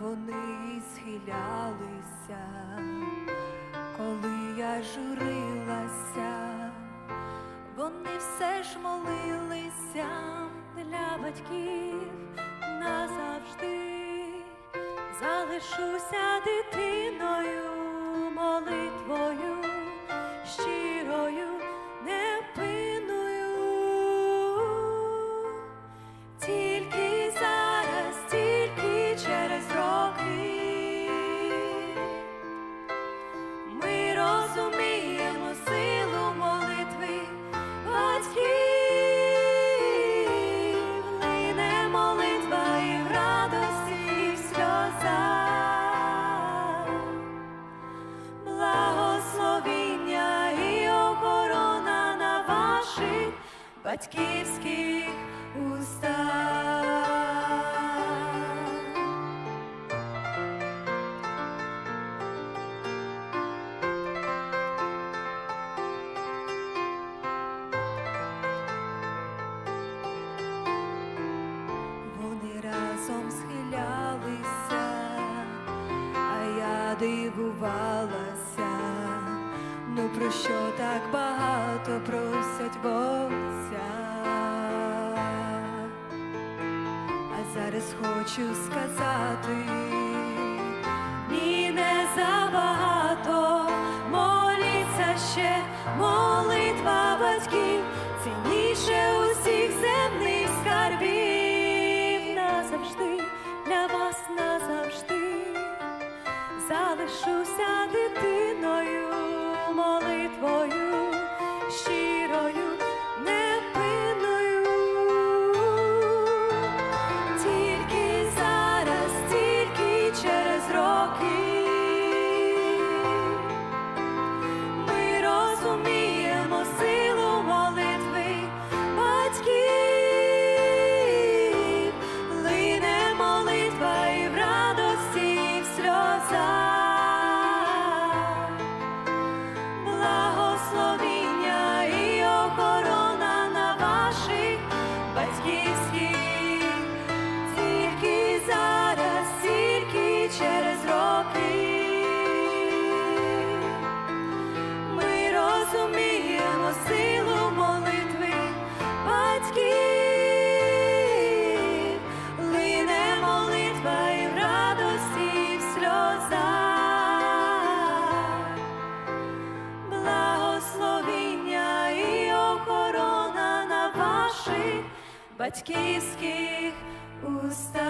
вони схилялися, коли я журилася, вони все ж молилися для батьків назавжди. Залишуся дитиною, молитвою батьківських устах. Разом схилялися, а я дивувалася. Ну про що так багато просять Бога, А зараз хочу сказати, she Ми розуміємо силу молитви батьків, лине молитва і в радості, в сльозах, благословіння і охорона на ваших батьківських устах.